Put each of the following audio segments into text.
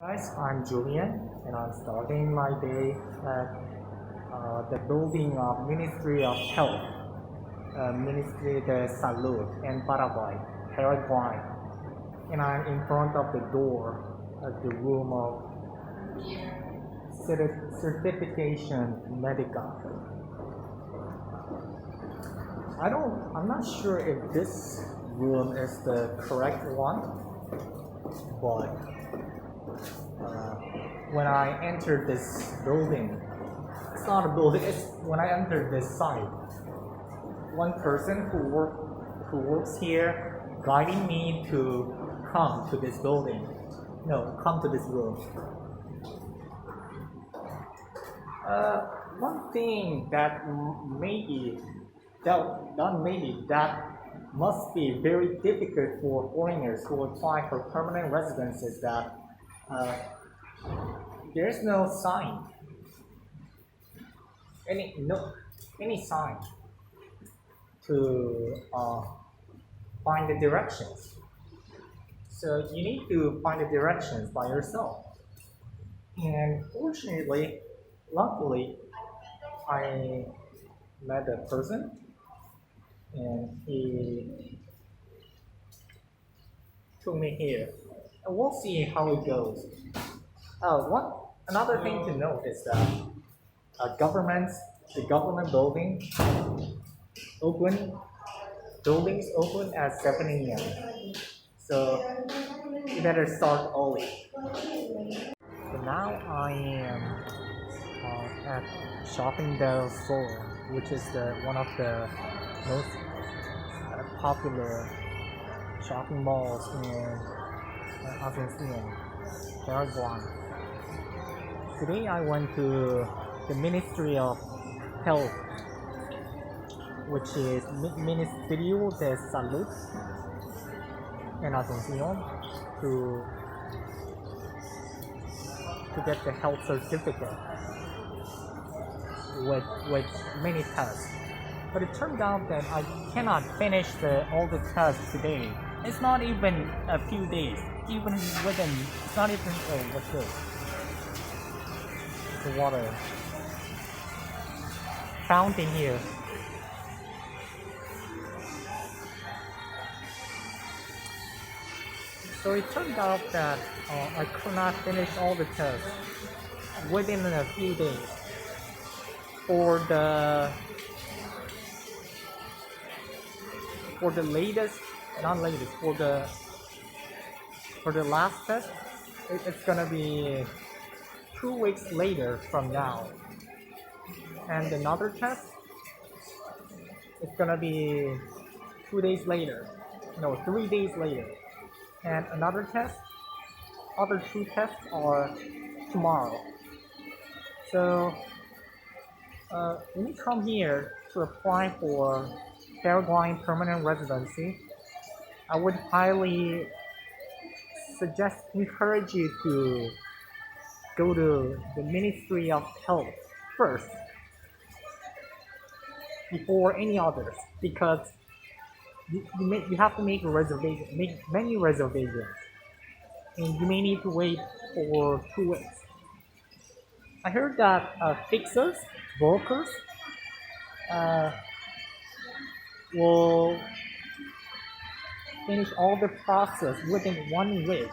Guys, I'm Julian, and I'm starting my day at uh, the building of Ministry of Health, uh, Ministry de Salud in Paraguay, Paraguay. And I'm in front of the door of the room of certification medical. I don't, I'm not sure if this room is the correct one, but uh, when I entered this building, it's not a building. It's when I entered this site. One person who work who works here guiding me to come to this building. No, come to this room. Uh, one thing that maybe that that maybe that must be very difficult for foreigners who apply for permanent residence is that uh, there's no sign. Any no any sign to uh, find the directions. So you need to find the directions by yourself. And fortunately, luckily, I met a person, and he took me here. And we'll see how it goes. Uh, one another thing to note is that uh, governments, the government building, open buildings open at 7 a.m. So you better start early. So now I am uh, at Shopping Del Sol, which is the one of the most uh, popular shopping malls in uh, Asuncion, Paraguay. Today I went to the Ministry of Health, which is Mi- Ministerio de Salud in Asuncion, to to get the health certificate with with many tests. But it turned out that I cannot finish the, all the tests today. It's not even a few days. Even within, it's not even. Oh, what's this? The water fountain here. So it turned out that uh, I could not finish all the tests within a few days. For the for the latest, not latest, for the for the last test, it, it's gonna be two weeks later from now. And another test, it's gonna be two days later. No, three days later. And another test, other two tests are tomorrow. So uh, when you come here to apply for Paraguayan permanent residency, I would highly suggest, encourage you to go to the Ministry of Health first before any others because you, you, make, you have to make a reservation, make many reservations, and you may need to wait for two weeks. I heard that uh, fixers, brokers, uh, will finish all the process within one week.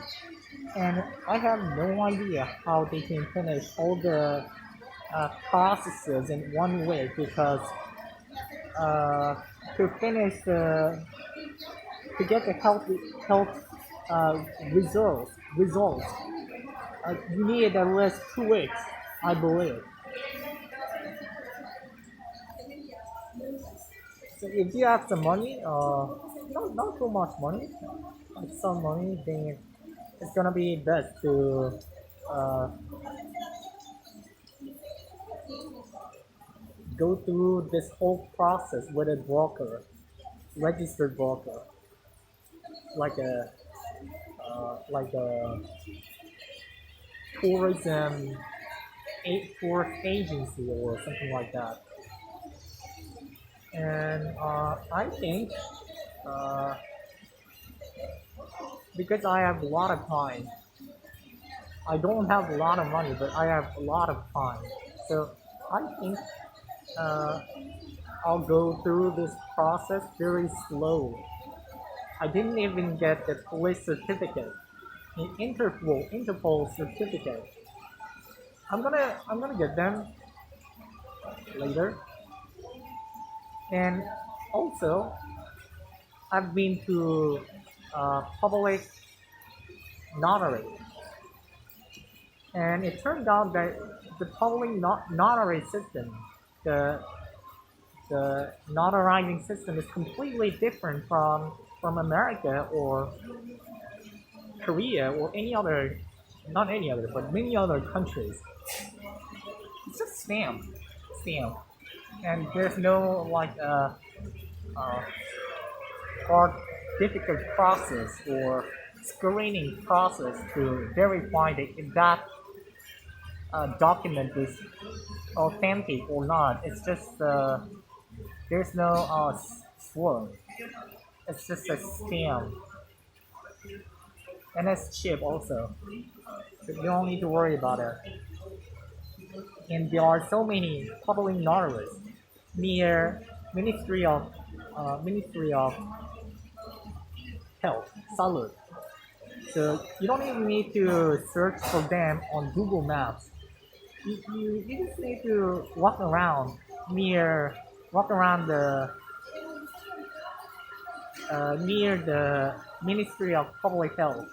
And I have no idea how they can finish all the uh, processes in one week because uh, to finish the to get the health health uh, results results uh, you need at least two weeks, I believe. So if you have the money, uh, not not too much money, like some money, then it's gonna be best to uh, go through this whole process with a broker, registered broker, like a uh, like a tourism tour agency or something like that. And uh, I think uh, because I have a lot of time, I don't have a lot of money, but I have a lot of time. So I think uh, I'll go through this process very slow. I didn't even get the police certificate, the Interpol Interpol certificate. I'm gonna I'm gonna get them later. And also, I've been to uh, public notary, and it turned out that the public not- notary system, the the notarizing system is completely different from from America or Korea or any other, not any other, but many other countries. It's just stamp, stamp, and there's no like uh, uh, hard, difficult process or screening process to verify that that uh, document is authentic or not. It's just uh, there's no uh. It's just a stamp. And it's cheap also. So you don't need to worry about it. And there are so many public notaries near Ministry of uh, Ministry of Health, Salud. So you don't even need to search for them on Google Maps. You, you, you just need to walk around near walk around the uh, near the Ministry of Public Health,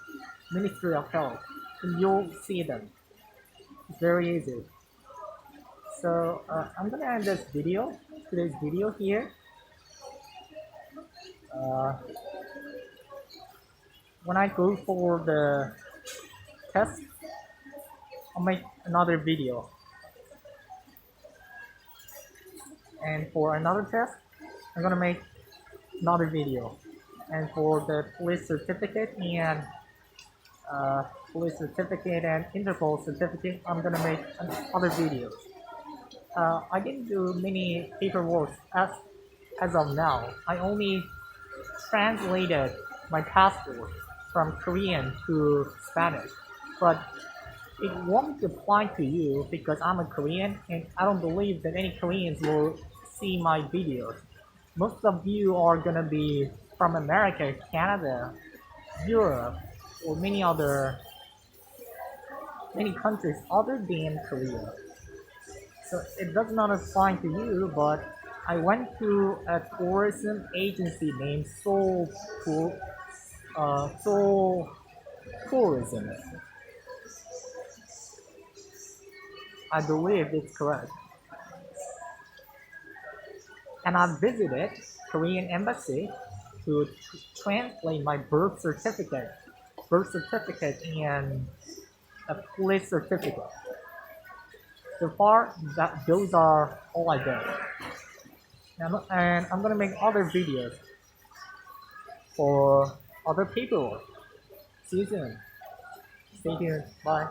Ministry of Health, and you'll see them. It's very easy. So uh, I'm gonna end this video, today's video here. Uh, when I go for the test, I'll make another video. And for another test, I'm gonna make another video. And for the police certificate and uh, police certificate and Interpol certificate, I'm gonna make other videos. Uh, I didn't do many paperwork as as of now. I only translated my passport from Korean to Spanish, but it won't apply to you because I'm a Korean and I don't believe that any Koreans will see my videos. Most of you are gonna be from America, Canada, Europe, or many other many countries other than Korea. So it does not apply to you, but I went to a tourism agency named Seoul uh, Seoul Tourism. I believe it's correct. And I visited Korean embassy to translate my birth certificate, birth certificate and a police certificate. So far, that those are all I did. And, I'm gonna make other videos for other people. See you soon. Stay tuned. Bye.